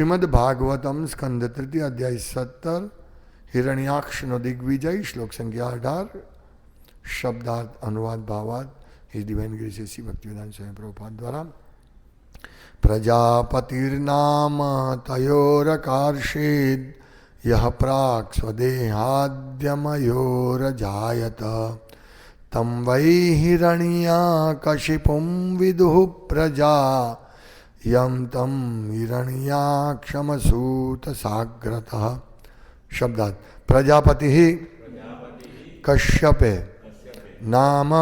શ્રીમદ ભાગવતમ સ્કંદ તૃતીય અધ્યાય સત્તર હિરણ્યાક્ષનો દિગ્વિજય શ્લોક સંખ્યા અઢાર શબ્દાર્થ અનુવાદ ભાવાર્થ his divine grace A C Bhaktivedanta સ્વયં પ્રભુપાદ દ્વારા પ્રજાપતિર્નામ તયોરકાર્ષેદ યહ પ્રાક સ્વદેહાદ્યમયોરજાયત તમ વૈ હિરણ્યા કશિપું વિદુઃ પ્રજા યમ તમ હિરણ્યાક્ષમસૂત સાગ્રત શબ્દાત પ્રજાપતિ કશ્યપે નામ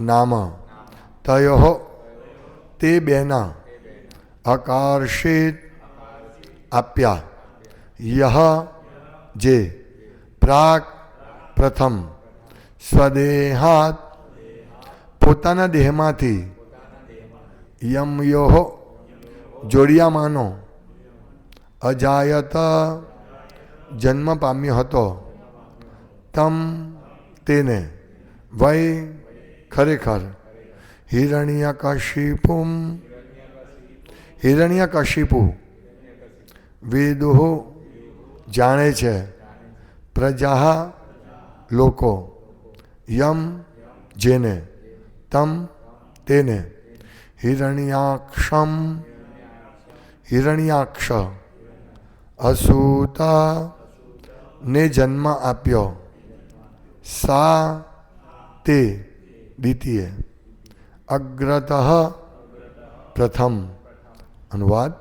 નામ તયો તે બેના અકાર્ષિત આપ્યા યહ જે પ્રાક પ્રથમ સ્વદેહાત પોતાના દેહમાંથી યમ યો જોડિયામાનો અજાયત જન્મ પામ્યો હતો. તમ તેને વય ખરેખર હિરણ્યકશિપુમ હિરણ્યકશિપુ વેદો જાણે છે પ્રજા લોકો. યમ જેને, તમ તેને હિરણ્યાક્ષમ હિરણ્યાક્ષ અસુતા ને જન્મ આપ્યો સા તે દ્વિતીય અગ્રત પ્રથમ અનુવાદ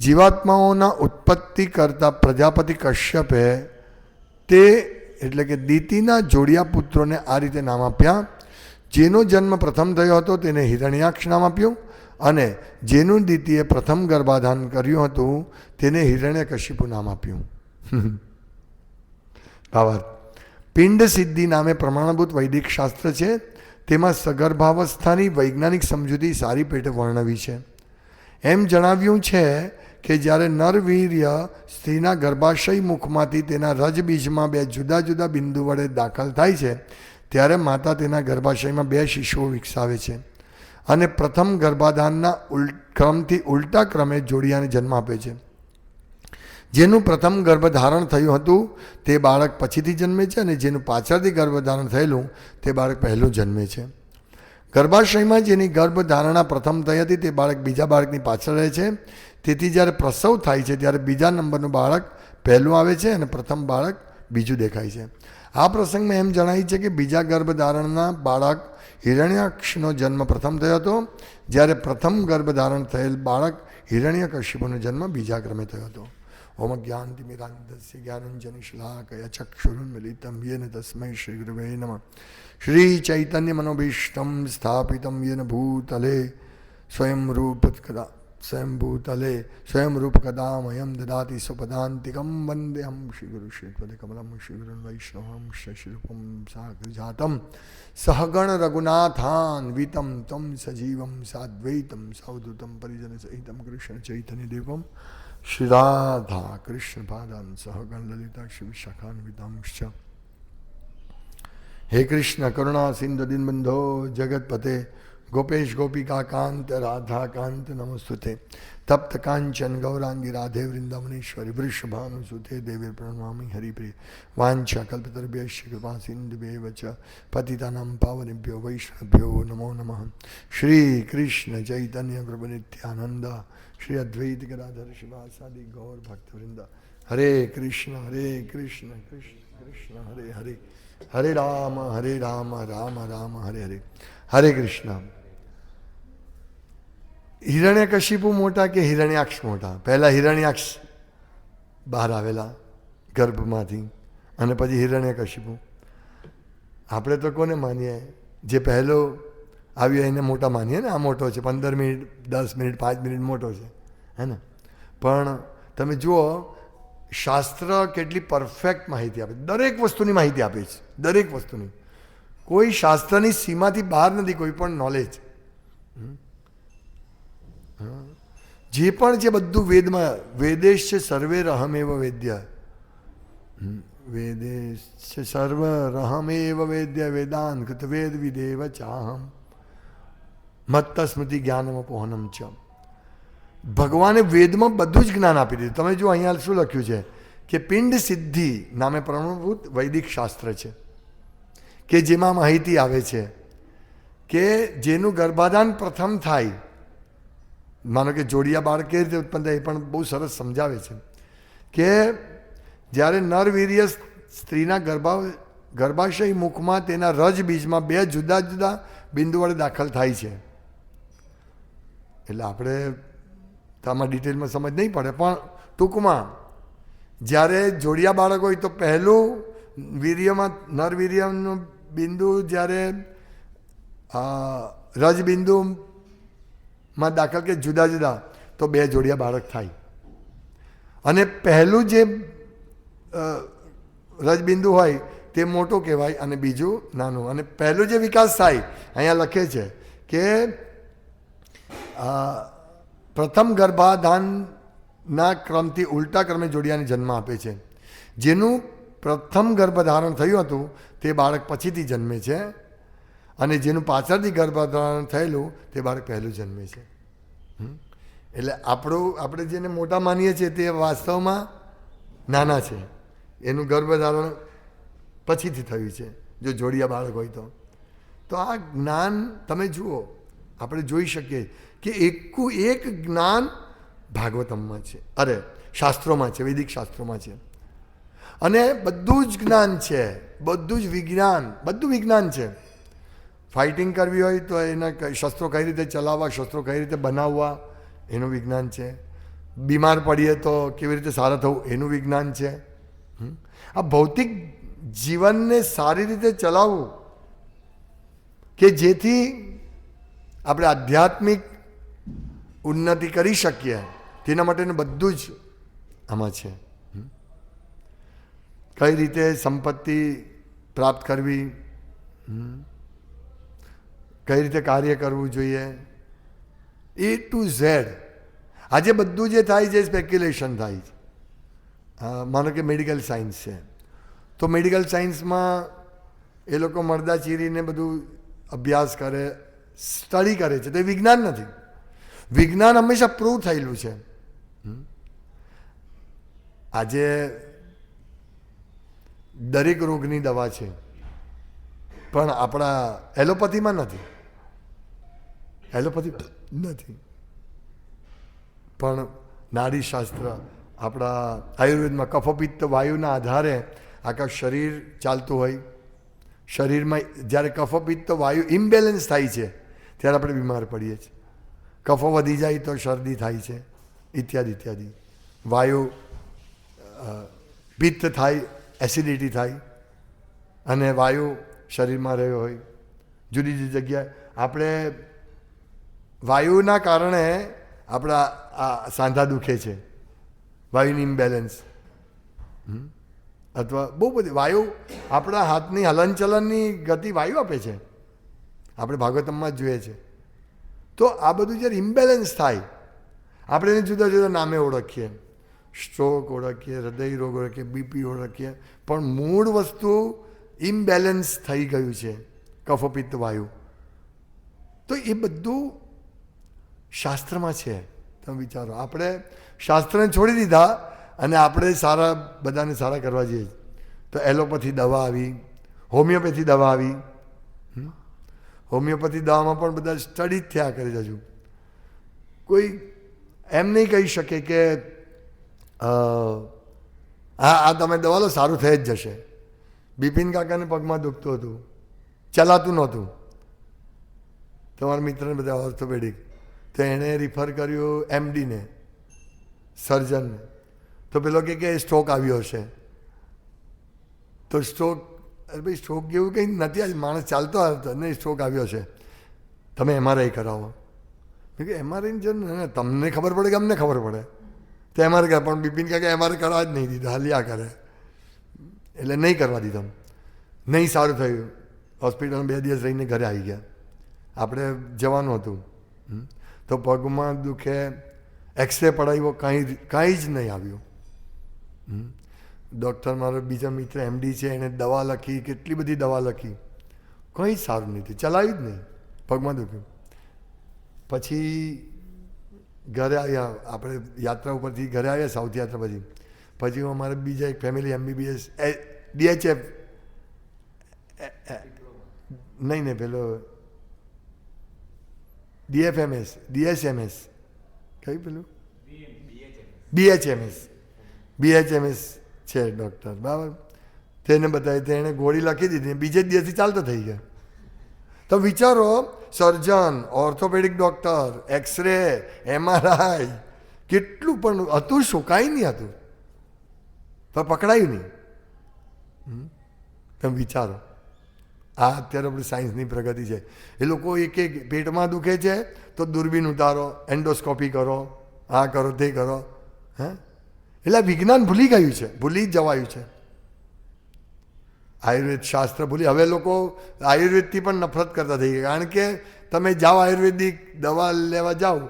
જીવાત્માઓના ઉત્પત્તિ કરતા પ્રજાપતિ કશ્યપે તે એટલે કે દીતિના જોડિયા પુત્રોને આ રીતે નામ આપ્યા જેનો જન્મ પ્રથમ થયો હતો તેને હિરણ્યાક્ષ નામ આપ્યું અને જેનું દીતીએ પ્રથમ ગર્ભાધાન કર્યું હતું તેને હિરણ્યકશિપુ નામ આપ્યું. ભાવાર્થ પિંડ સિદ્ધિ નામે પ્રમાણભૂત વૈદિક શાસ્ત્ર છે. તેમાં સગર્ભાવસ્થાની વૈજ્ઞાનિક સમજૂતી સારી પેટે વર્ણવી છે. એમ જણાવ્યું છે કે જ્યારે નરવીર્ય સ્ત્રીના ગર્ભાશય મુખમાંથી તેના રજબીજમાં બે જુદા જુદા બિંદુ વડે દાખલ થાય છે ત્યારે માતા તેના ગર્ભાશયમાં બે શિશુઓ વિકસાવે છે અને પ્રથમ ગર્ભાધાનના ઉલ, ક્રમથી ઉલટા ક્રમે જોડિયાને જન્મ આપે છે. જેનું પ્રથમ ગર્ભધારણ થયું હતું, તે બાળક પછીથી જન્મે છે અને જેનું પાછળથી ગર્ભધારણ થયેલું, તે બાળક પહેલું જન્મે છે. ગર્ભાશયમાં જેની ગર્ભધારણા પ્રથમ થઈ હતી, તે બાળક બીજા બાળકની પાછળ રહે છે. તેથી જ્યારે પ્રસવ થાય છે, ત્યારે બીજા નંબરનું બાળક પહેલું આવે છે અને પ્રથમ બાળક બીજું દેખાય છે. આ પ્રસંગમાં એમ જણાય છે કે બીજા ગર્ભધારણના બાળક હિરણ્યાક્ષનો જન્મ પ્રથમ થયો હતો. જ્યારે પ્રથમ ગર્ભધારણ થયેલ બાળક હિરણ્યકશિપુનો જન્મ બીજા ક્રમે થયો હતો. ઓમ જ્ઞાનતિમિરાંધસ્ય જ્ઞાનંજન શ્લાકય ચક્ષુરુન્મિલિતમ યેન તસ્મૈ શ્રી ગુરુવે નમ. શ્રી ચૈતન્ય મનોભીષ્ટમ સ્થાપિતમ યેન ભૂતલે સ્વયંરૂપ કદા સ્વયંભૂતલે સ્વયંરૂપ કદામયમ દદાતિ સ્વપદાંતિકમ વંદેહમ શ્રી ગુરુ શ્રીપદે કમલમ શ્રી ગુરુ વૈષ્ણવમ શશિરૂપમ સાગરજાતમ સહગણ રઘુનાથાન્વિતમ તમ સજીવમ સાદ્વૈતમ સૌદૂતમ પરિજન સહિતમ કૃષ્ણ ચૈતન્ય દેવમ શ્રી રાધા કૃષ્ણ પાદાન સહગણ લલિતા શ્રી વિશાખાન્વિતાંશ્ચ હે કૃષ્ણ કરુણા સિંધુ દિનબંધો જગતપતે ગોપેશ ગોપિકા કાંત રાધા કાંત નમસ્તુતે તપ્ત કાંચન ગૌરાંગી રાધે વૃંદાવનેશ્વરી વૃષભાનુ સુતે દેવી પ્રણવામી હરિપ્રિય વાંછા કલ્પતરભ્ય કૃપા સિંધુભ્ય વચ પતિતાનામ પાવનેભ્યો વૈષ્ણભ્યો નમો નમઃ શ્રી કૃષ્ણ ચૈતન્ય પ્રભુ નિત્યાનંદ શ્રી અદ્વૈત ગદાધર શિવાસાદિ ગૌર ભક્તવૃંદ હરે કૃષ્ણ હરે કૃષ્ણ કૃષ્ણ કૃષ્ણ હરે હરે હરે રામ હરે રામ રામ રામ હરે હરે હરે કૃષ્ણ હિરણ્યકશિપુ મોટા કે હિરણ્યાક્ષ મોટા? પહેલાં હિરણ્યાક્ષ બહાર આવેલા, ગર્ભમાંથી, અને પછી હિરણ્યકશિપુ. આપણે તો કોને માનીએ? જે પહેલો આવ્યો એને મોટા માનીએ ને? આ મોટો છે, પંદર મિનિટ, દસ મિનિટ, પાંચ મિનિટ મોટો છે, હે ને? પણ તમે જુઓ, શાસ્ત્ર કેટલી પરફેક્ટ માહિતી આપે દરેક વસ્તુની માહિતી આપે છે, દરેક વસ્તુની. કોઈ શાસ્ત્રની સીમાથી બહાર નથી, કોઈ પણ નોલેજ જે પણ છે બધું વેદમાં વેદેશ છે સર્વે રહમેવ વેદ્ય. વેદેશ છે સર્વ રહમેવ વેદ્ય વેદાંત કૃત વેદ વિદેવ ચાહમ. મત્ત સ્મૃતિ જ્ઞાનમ પોહનમ ચ ભગવાને વેદમાં બધું જ જ્ઞાન આપી દીધું. તમે જો અહીંયા શું લખ્યું છે? કે પિંડ સિદ્ધિ નામે પ્રમાણભૂત વૈદિક શાસ્ત્ર છે. કે જેમાં માહિતી આવે છે કે જેનું ગર્ભાધાન પ્રથમ થાય માનો કે જોડિયા બાળક કેવી રીતે ઉત્પન્ન થાય એ પણ બહુ સરસ સમજાવે છે કે જ્યારે નરવીર્ય સ્ત્રીના ગર્ભા ગર્ભાશય મુખમાં તેના રજ બીજમાં બે જુદા જુદા બિંદુ વડે દાખલ થાય છે. એટલે આપણે આમાં ડિટેલમાં સમજ નહીં પડે પણ ટૂંકમાં જ્યારે જોડિયા બાળક હોય તો પહેલું વીર્યમાં નરવીર્યનું બિંદુ જ્યારે અ, રજબિંદુમાં દાખલ કે જુદા જુદા, તો બે જોડિયા બાળક થાય. અને પહેલું જે રજબિંદુ હોય, તે મોટું કહેવાય અને બીજું નાનું. અને પહેલું જે વિકાસ થાય, અહીંયા લખે છે કે પ્રથમ ગર્ભાધાનના ક્રમથી ઉલટા ક્રમે જોડિયાને જન્મ આપે છે. જેનું પ્રથમ ગર્ભધારણ થયું હતું, તે બાળક પછીથી જન્મે છે. અને જેનું પાછળથી ગર્ભધારણ થયેલું, તે બાળક પહેલું જન્મે છે? એટલે આપણું, આપણે જેને મોટા માનીએ છીએ તે વાસ્તવમાં નાના છે. એનું ગર્ભધારણ પછીથી થયું છે, જો જોડિયા બાળક હોય તો. તો આ જ્ઞાન, તમે જુઓ, આપણે જોઈ શકીએ કે એકું એક જ્ઞાન ભાગવતમમાં છે. અરે, શાસ્ત્રોમાં છે, વૈદિક શાસ્ત્રોમાં છે. અને બધું જ જ્ઞાન છે, બધું જ વિજ્ઞાન, બધું વિજ્ઞાન છે. ફાઇટિંગ કરવી હોય તો એના શસ્ત્રો કઈ રીતે ચલાવવા, શસ્ત્રો કઈ રીતે બનાવવા, એનું વિજ્ઞાન છે. બીમાર પડીએ તો કેવી રીતે સારા થવું, એનું વિજ્ઞાન છે? આ ભૌતિક જીવનને સારી રીતે ચલાવવું કે જેથી આપણે આધ્યાત્મિક ઉન્નતિ કરી શકીએ, તેના માટેનું બધું જ આમાં છે. કઈ રીતે સંપત્તિ પ્રાપ્ત કરવી? કઈ રીતે કાર્ય કરવું જોઈએ? એ ટુ ઝેડ આજે બધું જે થાય છે સ્પેક્યુલેશન થાય છે. માનો કે મેડિકલ સાયન્સ છે. તો મેડિકલ સાયન્સમાં એ લોકો મરદા ચીરીને બધું અભ્યાસ કરે સ્ટડી કરે છે. તો એ વિજ્ઞાન નથી. વિજ્ઞાન હંમેશા પ્રૂવ થયેલું છે? આજે દરેક રોગની દવા છે. પણ આપણા એલોપેથીમાં નથી. એલોપેથી નથી. પણ નાડીશાસ્ત્ર આપણા આયુર્વેદમાં કફપિત્ત વાયુના આધારે આખા શરીર ચાલતું હોય. શરીરમાં જ્યારે કફપિત્ત વાયુ ઇમ્બેલેન્સ થાય છે, ત્યારે આપણે બીમાર પડીએ છીએ. કફો વધી જાય તો શરદી થાય છે, ઇત્યાદિ ઇત્યાદિ. વાયુ પિત્ત થાય એસિડિટી થાય. અને વાયુ શરીરમાં રહ્યો હોય. જુદી જુદી જગ્યાએ આપણે વાયુના કારણે આપણા આ સાંધા દુખે છે. વાયુની ઇમ્બેલેન્સ? અથવા બહુ બધી વાયુ આપણા હાથની હલનચલનની ગતિ વાયુ આપે છે. આપણે ભાગવતમમાં જોઈએ છે. તો આ બધું જ્યારે ઇમ્બેલેન્સ થાય, આપણે એને જુદા જુદા નામે ઓળખીએ. સ્ટ્રોક ઓળખીએ, હૃદય રોગ ઓળખીએ બીપી ઓળખીએ. પણ મૂળ વસ્તુ ઇમ્બેલેન્સ થઈ ગયું છે. કફપિત્ત વાયુ. તો એ બધું શાસ્ત્રમાં છે. તમે વિચારો, આપણે શાસ્ત્રને છોડી દીધા અને આપણે સારા, બધાને સારા કરવા જઈએ. તો એલોપેથી દવા આવી, હોમિયોપેથી દવા આવી. હમ? હોમિયોપેથી દવામાં પણ બધા સ્ટડી થયા કરે છે કોઈ એમ નહીં કહી શકે કે હા આ તમે દવા લો, સારું થઈ જ જશે. બિપિન કાકાને પગમાં દુખતું હતું. ચલાતું નહોતું. તમારા મિત્રને બધા ઓર્થોપેડિક તો એણે રિફર કર્યું એમડીને સર્જનને તો પેલો કે કે સ્ટ્રોક આવ્યો હશે. તો સ્ટ્રોક અરે ભાઈ સ્ટ્રોક જેવું કંઈ નથી, આજ માણસ ચાલતો આવતો. ને સ્ટ્રોક આવ્યો છે તમે એમઆરઆઈ કરાવો. કે એમઆરઆઈની ને તમને ખબર પડે કે અમને ખબર પડે? તો એમઆરઆઈ કરે, પણ બિપિન કાકા એમઆરઆઈ કરવા જ નહીં દીધા હાલ્યા કરે. એટલે નહીં કરવા દીધા નહીં સારું થયું. હોસ્પિટલમાં બે દિવસ રહીને ઘરે આવી ગયા. આપણે જવાનું હતું. તો પગમાં દુખે એક્સરે પડાવ્યો, કાંઈ કાંઈ જ નહીં આવ્યું. ડૉક્ટર મારો બીજા મિત્ર એમડી છે એણે દવા લખી, કેટલી બધી દવા લખી. કંઈ સારું નથી ચલાવ્યું જ નહીં. પગમાં દુખ્યું. પછી ઘરે આવ્યા આપણે યાત્રા ઉપરથી ઘરે આવ્યા સાઉથ યાત્રા પછી. પછી હું અમારે બીજા એક ફેમિલી એમબીબીએસ ડીએચએફ નહીં નહીં, પેલો ડીએફએમએસ ડીએસએમએસ કઈ પેલું બીએચએમએસ બીએચએમએસ છે ડૉક્ટર બરાબર તેને બતાવી તેણે ગોળી લખી દીધી બીજે જ દિવસથી ચાલતો થઈ ગયા તો વિચારો surgeon orthopaedic doctor x-ray MRI કેટલું પણ હતું શું કાંઈ નહીં હતું પણ પકડાયું નહીં? તમે વિચારો આ અત્યારે આપણી સાયન્સની પ્રગતિ છે. એ લોકો એક એક પેટમાં દુખે છે, તો દૂરબીન ઉતારો, એન્ડોસ્કોપી કરો, આ કરો, તે કરો, હે? એટલે વિજ્ઞાન ભૂલી ગયું છે, ભૂલી જ જવાયું છે. આયુર્વેદ શાસ્ત્ર ભૂલી, હવે લોકો આયુર્વેદથી પણ નફરત કરતા થઈ ગયા, કારણ કે તમે જાઓ આયુર્વેદિક દવા લેવા જાઓ.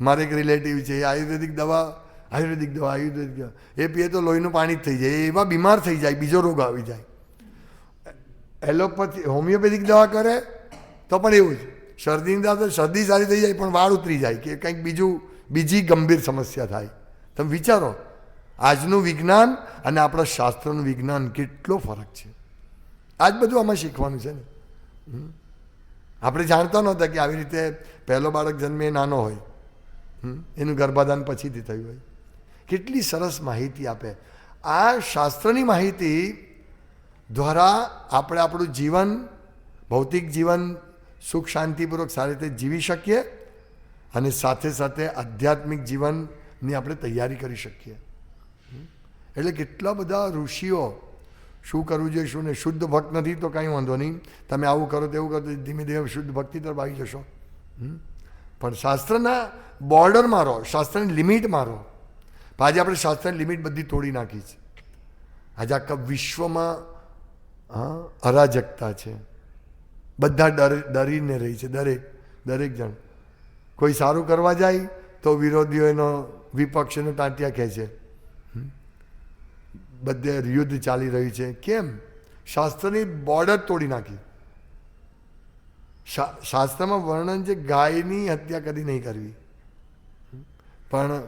મારે એક રિલેટિવ છે, એ આયુર્વેદિક દવા આયુર્વેદિક દવા, આયુર્વેદિક એ પીએ તો લોહીનું પાણી જ થઈ જાય એવા બીમાર થઈ જાય, બીજો રોગ આવી જાય. એલોપેથી હોમિયોપેથિક દવા કરે, તો પણ એવું જ. શરદીની દવા તો શરદી સારી થઈ જાય, પણ વાળ ઉતરી જાય, કે કંઈક બીજું બીજી ગંભીર સમસ્યા થાય. તમે વિચારો, આજનું વિજ્ઞાન અને આપણા શાસ્ત્રનું વિજ્ઞાન કેટલો ફરક છે. આજ બધું આમાં શીખવાનું છે ને. આપણે જાણતા નહોતા કે આવી રીતે પહેલો બાળક જન્મે નાનો હોય. એનું ગર્ભાધાન પછીથી થયું હોય. કેટલી સરસ માહિતી આપે. આ શાસ્ત્રની માહિતી દ્વારા આપણે આપણું જીવન, ભૌતિક જીવન સુખ શાંતિપૂર્વક સારી રીતે જીવી શકીએ અને સાથે સાથે આધ્યાત્મિક જીવનની આપણે તૈયારી કરી શકીએ. એટલે કેટલા બધા ઋષિઓ શું કરવું જોઈએ, શું નહીં? શુદ્ધ ભક્ત નથી તો કાંઈ વાંધો નહીં. તમે આવું કરો તેવું કરો ધીમે ધીમે શુદ્ધ ભક્તિ તરફ આવી જશો? પણ શાસ્ત્રના બોર્ડર મારો શાસ્ત્રની લિમિટ મારો આજે આપણે શાસ્ત્રની લિમિટ બધી તોડી નાખી છે. આજે આખા વિશ્વમાં હા, અરાજકતા છે. બધા ડર, ડરીને રહી છે, દરેક દરેક જણ. કોઈ સારું કરવા જાય તો વિરોધીઓ એનો વિપક્ષનો ટાંટિયા કહે છે. બધે યુદ્ધ ચાલી રહ્યું છે. કેમ? શાસ્ત્રની બોર્ડર તોડી નાખી. શાસ્ત્રમાં વર્ણન છે, ગાયની હત્યા કદી નહીં કરવી. પણ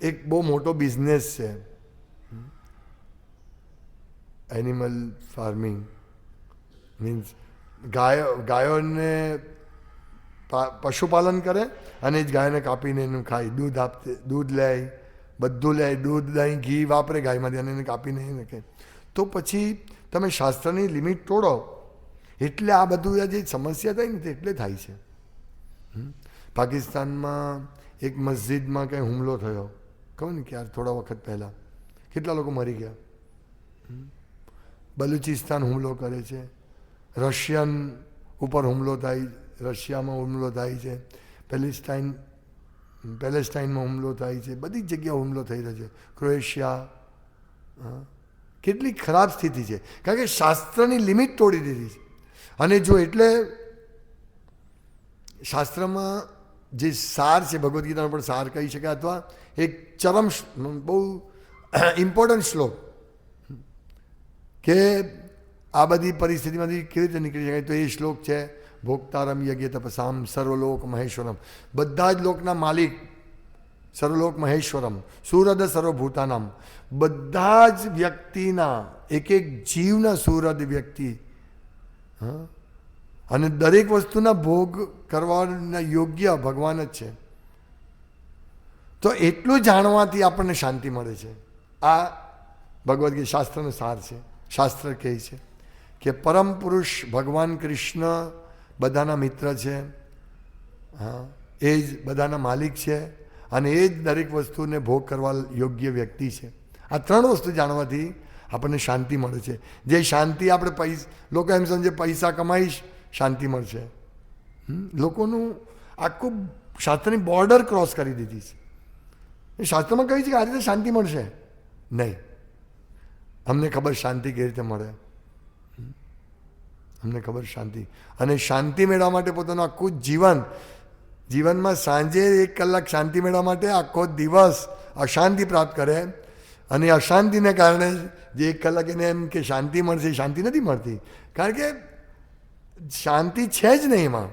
એક બહુ મોટો બિઝનેસ છે. એનિમલ ફાર્મિંગ મીન્સ ગાયો ગાયોને પશુપાલન કરે અને જ ગાયને કાપીને એનું ખાય દૂધ આપતે દૂધ લે બધું લે દૂધ દહીં ઘી વાપરે ગાયમાંથી અને એને કાપીને એને કહે તો પછી તમે શાસ્ત્રની લિમિટ તોડો એટલે આ બધું જે સમસ્યા થાય ને તે એટલે થાય છે? પાકિસ્તાનમાં એક મસ્જિદમાં કંઈ હુમલો થયો કહું ને કે યાર થોડા વખત પહેલાં કેટલા લોકો મરી ગયા? બલુચિસ્તાન હુમલો કરે છે. રશિયન ઉપર હુમલો થાય, રશિયામાં હુમલો થાય છે. પેલેસ્ટાઇન પેલેસ્ટાઇનમાં હુમલો થાય છે. બધી જગ્યાએ હુમલો થઈ રહ્યો છે. ક્રોએશિયા કેટલી ખરાબ સ્થિતિ છે. કારણ કે શાસ્ત્રની લિમિટ તોડી દીધી છે. અને જો એટલે શાસ્ત્રમાં જે સાર છે, ભગવદ્ ગીતાનો પણ સાર કહી શકાય અથવા એક ચરમ બહુ ઇમ્પોર્ટન્ટ શ્લોક કે આ બધી પરિસ્થિતિમાંથી કેવી રીતે નીકળી શકાય? તો એ શ્લોક છે, ભોક્તારમ યજ્ઞ તપસામ સર્વલોક મહેશ્વરમ. બધા જ લોકના માલિક સર્વલોક મહેશ્વરમ, સુરદ સર્વભૂતાનામ. બધા જ વ્યક્તિના એક એક જીવના સુરદ વ્યક્તિ, હા? અને દરેક વસ્તુના ભોગ કરવાના યોગ્ય ભગવાન જ છે. તો એટલું જાણવાથી આપણને શાંતિ મળે છે. આ ભગવદ્ ગીતા શાસ્ત્રનો સાર છે. શાસ્ત્ર કહે છે કે પરમ પુરુષ ભગવાન કૃષ્ણ બધાના મિત્ર છે. હા, એ જ બધાના માલિક છે અને એ જ દરેક વસ્તુને ભોગ કરવા યોગ્ય વ્યક્તિ છે. આ ત્રણ વસ્તુ જાણવાથી આપણને શાંતિ મળે છે. જે શાંતિ આપણે પૈસા, લોકો એમ સમજે પૈસા કમાઈશ, શાંતિ મળશે? લોકોનું આખું શાસ્ત્રની બોર્ડર ક્રોસ કરી દીધી છે. શાસ્ત્રમાં કહ્યું છે કે આ રીતે શાંતિ મળશે? નહીં. અમને ખબર શાંતિ કેવી રીતે મળે? અમને ખબર શાંતિ. અને શાંતિ મેળવવા માટે પોતાનું આખું જીવન, જીવનમાં સાંજે એક કલાક શાંતિ મેળવવા માટે આખો દિવસ અશાંતિ પ્રાપ્ત કરે. અને અશાંતિને કારણે જે એક કલાક એને એમ કે શાંતિ મળશે, શાંતિ નથી મળતી. કારણ કે શાંતિ છે જ નહીં એમાં.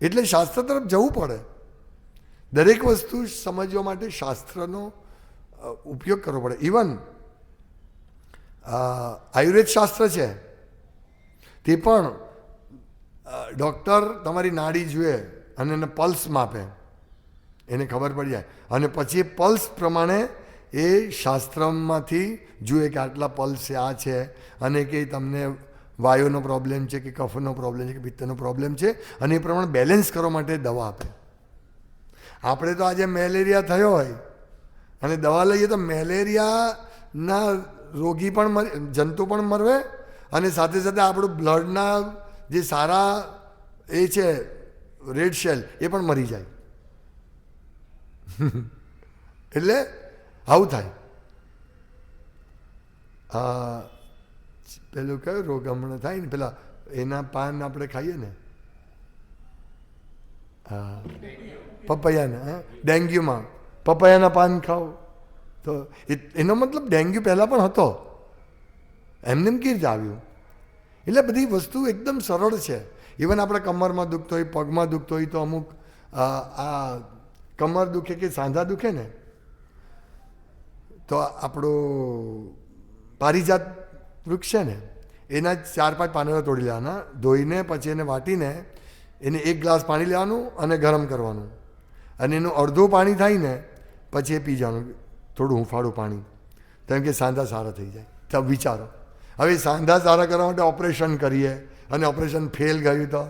એટલે શાસ્ત્ર તરફ જવું પડે. દરેક વસ્તુ સમજવા માટે શાસ્ત્રનો ઉપયોગ કરવો પડે. ઇવન આયુર્વેદ શાસ્ત્ર છે. તે પણ ડૉક્ટર તમારી નાડી જુએ અને એને પલ્સ માપે. એને ખબર પડી જાય. અને પછી પલ્સ પ્રમાણે એ શાસ્ત્રમાંથી જુએ કે આટલા પલ્સ આ છે અને કે તમને વાયુનો પ્રોબ્લેમ છે કે કફનો પ્રોબ્લેમ છે કે પિત્તનો પ્રોબ્લેમ છે અને એ પ્રમાણે બેલેન્સ કરવા માટે દવા આપે. આપણે તો આજે મેલેરિયા થયો હોય અને દવા લઈએ તો મેલેરિયાના રોગી પણ મરે, જંતુ પણ મરવે અને સાથે સાથે આપણું બ્લડના જે સારા એ છે, રેડ સેલ, એ પણ મરી જાય. એટલે આવું થાય. આ, પેલું કયો રોગ હમણાં થાય ને, પેલા એના પાન આપણે ખાઈએ ને? હા પપૈયાના ડેન્ગ્યુમાં. પપૈયાના પાન ખાઓ. તો એનો મતલબ ડેન્ગ્યુ પહેલાં પણ હતો. એમને એમ કેવી રીતે આવ્યું? એટલે બધી વસ્તુ એકદમ સરળ છે. ઇવન આપણે કમરમાં દુખતો હોય પગમાં દુખતો હોય તો અમુક આ કમર દુખે કે સાંધા દુખે ને? તો આપણું પારિજાત વૃક્ષ છે ને, એના ચાર પાંચ પાંદડા તોડી લેવાના. ધોઈને, પછી એને વાટીને એને એક ગ્લાસ પાણી લેવાનું અને ગરમ કરવાનું. અને એનું અડધું પાણી થાય ને, પછી એ પી જવાનું. થોડું હુંફાળું પાણી. તેમ કે સાંધા સારા થઈ જાય. તો વિચારો. હવે સાંધા સારા કરવા માટે ઓપરેશન કરીએ અને ઓપરેશન ફેલ ગયું તો?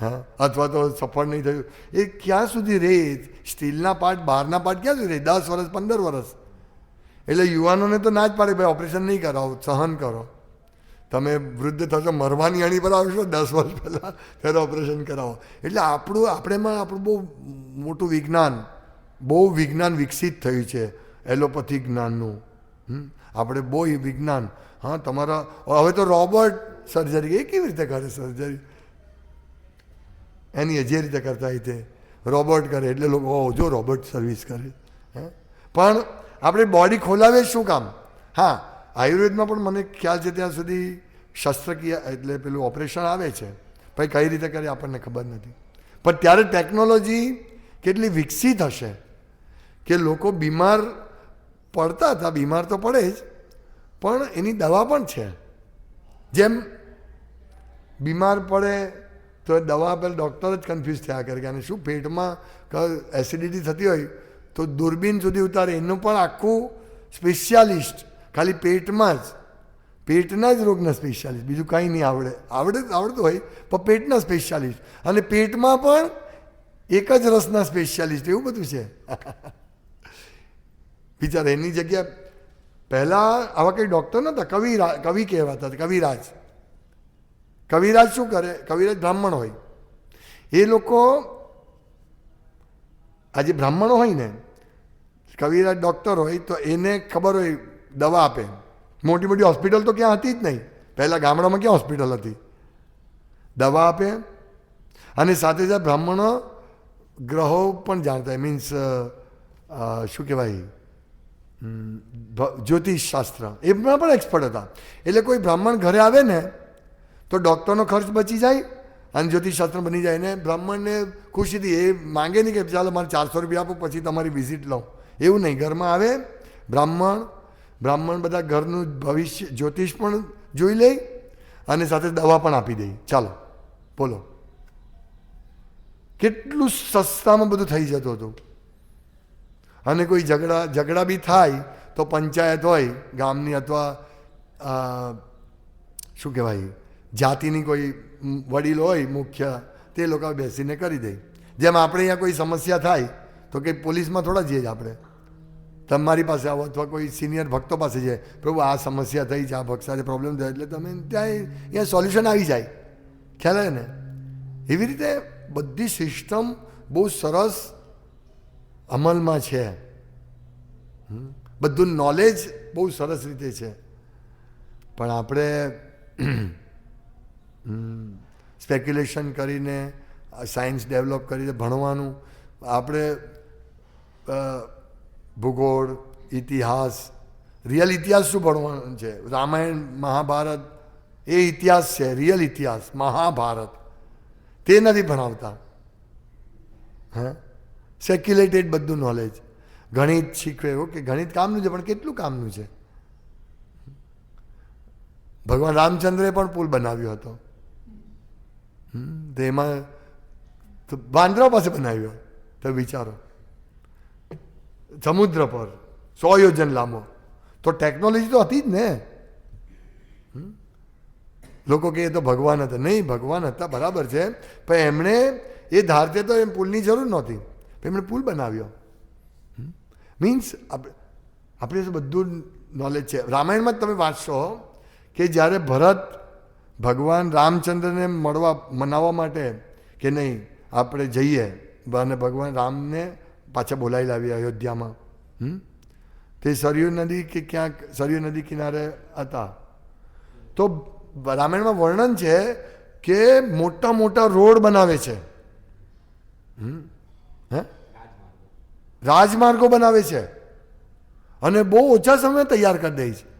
હા? અથવા તો સફળ નહીં થયું. એ ક્યાં સુધી રહે સ્ટીલના પાર્ટ, બહારના પાર્ટ ક્યાં સુધી રહે દસ વર્ષ પંદર વર્ષ એટલે યુવાનોને તો ના જ પાડે, ભાઈ, ઓપરેશન નહીં કરાવો, સહન કરો. તમે વૃદ્ધ થશો, મરવાની અણી પર આવશો, દસ વર્ષ પહેલાં, ત્યારે ઓપરેશન કરાવો. એટલે આપણું, આપણેમાં આપણું બહુ મોટું વિજ્ઞાન બહુ વિજ્ઞાન વિકસિત થયું છે એલોપેથી જ્ઞાનનું. આપણે બહુ વિજ્ઞાન. હા તમારા હવે તો રોબોટ સર્જરી એ કેવી રીતે કરે સર્જરી એની જે રીતે કરતા હોય તે. રોબોટ કરે એટલે લોકો "ઓહ, જો રોબોટ સર્વિસ કરે. હે? પણ આપણે બોડી ખોલાવે શું કામ? હા આયુર્વેદમાં પણ મને ખ્યાલ છે ત્યાં સુધી શસ્ત્રક્રિયા એટલે પેલું ઓપરેશન આવે છે. પછી કઈ રીતે કરે આપણને ખબર નથી. પણ ત્યારે ટેકનોલોજી કેટલી વિકસિત હશે. કે લોકો બીમાર પડતા હતા, બીમાર તો પડે જ, પણ એની દવા પણ છે. જેમ બીમાર પડે, તો દવા પેલા ડૉક્ટર જ કન્ફ્યુઝ થયા કરે કે આને શું પેટમાં એસિડિટી થતી હોય, તો દૂરબીન સુધી ઉતારે. એનું પણ આખું સ્પેશિયાલિસ્ટ ખાલી પેટમાં જ, પેટના જ રોગના સ્પેશિયાલિસ્ટ બીજું કાંઈ નહીં, આવડે. આવડે, આવડતું હોય, પણ પેટના સ્પેશિયાલિસ્ટ અને પેટમાં પણ એક જ રસના સ્પેશિયાલિસ્ટ એવું બધું છે. વિચાર, એની જગ્યા પહેલાં આવા કંઈ ડૉક્ટર નહોતા, કવિ કવિ કહેવાતા કવિરાજ. કવિરાજ શું કરે? કવિરાજ બ્રાહ્મણ હોય. એ લોકો આજે બ્રાહ્મણો હોય ને, કવિરાજ ડૉક્ટર હોય તો એને ખબર હોય, દવા આપે. મોટી મોટી હોસ્પિટલ તો ક્યાં હતી જ નહીં. પહેલાં ગામડામાં ક્યાં હોસ્પિટલ હતી? દવા આપે અને સાથે સાથે બ્રાહ્મણો ગ્રહો પણ જાણતા મીન્સ શું કહેવાય? જ્યોતિષ શાસ્ત્ર. એમાં પણ એક્સપર્ટ હતા. એટલે કોઈ બ્રાહ્મણ ઘરે આવે ને, તો ડૉક્ટરનો ખર્ચ બચી જાય અને જ્યોતિષશાસ્ત્ર બની જાય. ને બ્રાહ્મણને ખુશીથી એ માંગે નહીં કે ચાલો મારે ચારસો રૂપિયા આપો, પછી તમારી વિઝિટ લઉં. એવું નહીં. ઘરમાં આવે, બ્રાહ્મણ બ્રાહ્મણ બધા ઘરનું ભવિષ્ય, જ્યોતિષ પણ જોઈ લે અને સાથે દવા પણ આપી દે. ચાલો, બોલો. કેટલું સસ્તામાં બધું થઈ જતું હતું? અને કોઈ ઝઘડા ઝઘડા બી થાય તો પંચાયત હોય, ગામની અથવા શું કહેવાય, જાતિની કોઈ વડીલ હોય મુખ્ય, તે લોકો બેસીને કરી દે. જેમ આપણે અહીંયા કોઈ સમસ્યા થાય, તો કે પોલીસમાં થોડા જઈએ જ આપણે. તમારી પાસે આવો અથવા કોઈ સિનિયર ભક્તો પાસે જાય પ્રભુ, આ સમસ્યા થઈ છે, આ ભક્ત સાથે પ્રોબ્લેમ થયો, એટલે તમે ત્યાં અહીંયા સોલ્યુશન આવી જાય. ખ્યાલ ને? એવી રીતે બધી સિસ્ટમ બહુ સરસ અમલમાં છે. બધું નોલેજ બહુ સરસ રીતે છે. પણ આપણે સ્પેક્યુલેશન કરીને સાયન્સ ડેવલપ કરીને ભણવાનું, આપણે ભૂગોળ, ઇતિહાસ રિયલ ઇતિહાસ શું ભણવાનું છે? રામાયણ, મહાભારત, એ ઇતિહાસ છે રિયલ ઇતિહાસ, મહાભારત. તે નથી ભણાવતા. હા? સેક્યુલેટેડ બધું નોલેજ ગણિત શીખવે ઓકે ગણિત કામનું છે, પણ કેટલું કામનું છે? ભગવાન રામચંદ્રે પણ પુલ બનાવ્યો હતો. તો એમાં તો બાંદ્રા પાસે બનાવ્યો. તો વિચારો. સમુદ્ર પર સો યોજન લાંબો. તો ટેકનોલોજી તો હતી જ ને. લોકો કે એ તો ભગવાન હતા. નહીં, ભગવાન હતા, બરાબર છે. પણ એમણે એ ધારતે તો એમ પુલની જરૂર નહોતી. એમણે પુલ બનાવ્યો મીન્સ આપણે બધું નોલેજ છે રામાયણમાં તમે વાંચશો કે જ્યારે ભરત ભગવાન રામચંદ્રને મળવા મનાવવા માટે કે નહીં આપણે જઈએ અને ભગવાન રામને પાછા બોલાવી લાવી અયોધ્યામાં? તે સરયુ નદી કે ક્યાંક સરયુ નદી કિનારે હતા તો રામાયણમાં વર્ણન છે કે મોટા મોટા રોડ બનાવે છે હમ? હે? રાજમાર્ગો બનાવે છે. અને બહુ ઓછા સમય તૈયાર કરી દે છે.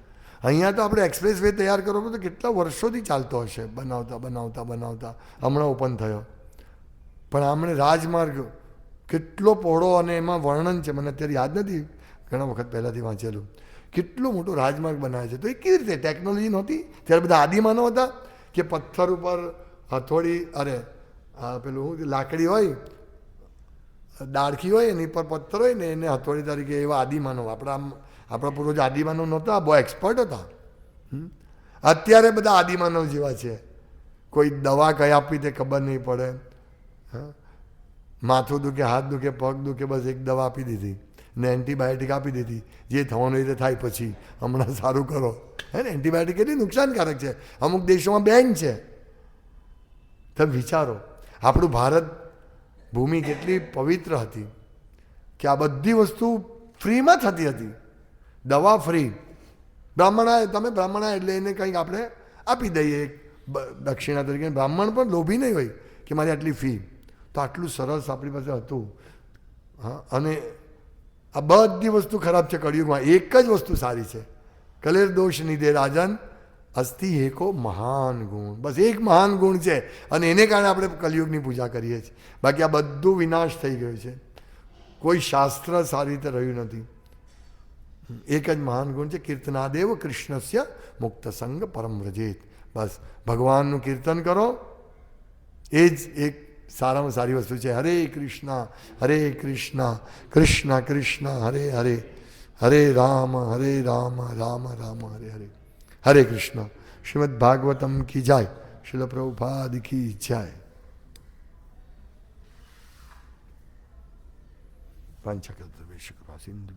અહીંયા તો આપણે એક્સપ્રેસ વે તૈયાર કરવો તો કેટલા વર્ષોથી ચાલતો હશે? બનાવતા બનાવતા બનાવતા. હમણાં ઓપન થયો. પણ આમણે રાજમાર્ગ કેટલો પહોળો અને એમાં વર્ણન છે, મને અત્યારે યાદ નથી. ઘણા વખત પહેલાંથી વાંચેલું. કેટલો મોટો રાજમાર્ગ બનાવે છે. તો એ કેવી રીતે? ટેકનોલોજી નહોતી? ત્યારે બધા આદિમાનવ હતા કે પથ્થર ઉપર હથોડી, અરે પેલું લાકડી હોય ડાળખી હોય, એની પર પથ્થર હોય ને એને હથોડી તરીકે એવા આદિમાનવ આપણા આપણા પૂર્વજ આદિમાનવ નહોતા, બહુ એક્સપર્ટ હતા. અત્યારે બધા આદિમાનવ જેવા છે. કોઈ દવા કઈ આપવી તે ખબર નહીં પડે. માથું દુખે, હાથ દુખે, પગ દુખે, બસ એક દવા આપી દીધી. ને એન્ટીબાયોટિક આપી દીધી. જે થવાનું રીતે થાય પછી. હમણાં સારું કરો. હે ને? એન્ટીબાયોટિક કેટલી નુકસાનકારક છે. અમુક દેશોમાં બેન છે. તમે વિચારો. આપણું ભારત ભૂમિ કેટલી પવિત્ર હતી કે આ બધી વસ્તુ ફ્રીમાં થતી હતી. દવા ફ્રી. બ્રાહ્મણા તમે બ્રાહ્મણા એટલે એને કંઈક આપણે આપી દઈએ દક્ષિણા તરીકે. બ્રાહ્મણ પણ લોભી નહીં હોય કે મારી આટલી ફી. તો આટલું સરસ આપણી પાસે હતું. હા, અને આ બધી વસ્તુ ખરાબ છે, કળિયુગમાં એક જ વસ્તુ સારી છે. કલેર દોષ નિધે રાજન અસ્થિ એકો મહાન ગુણ. બસ એક મહાન ગુણ છે. અને એને કારણે આપણે કલિયુગની પૂજા કરીએ છીએ. બાકી આ બધું વિનાશ થઈ ગયું છે. કોઈ શાસ્ત્ર સારી રીતે રહ્યું નથી. એક જ મહાન ગુણ છે, કીર્તનાદેવ કૃષ્ણસ્ય મુક્ત સંગ પરમ વ્રજેત. બસ ભગવાનનું કીર્તન કરો. એ જ એક સારામાં સારી વસ્તુ છે. હરે કૃષ્ણ હરે કૃષ્ણ કૃષ્ણ કૃષ્ણ, હરે હરે. હરે રામ હરે રામ રામ રામ, હરે હરે. હરે કૃષ્ણ શ્રીમદ ભાગવતમ કી જાય શિલ પ્રભુપાદ કી જાય પંચકૃત સિંધુ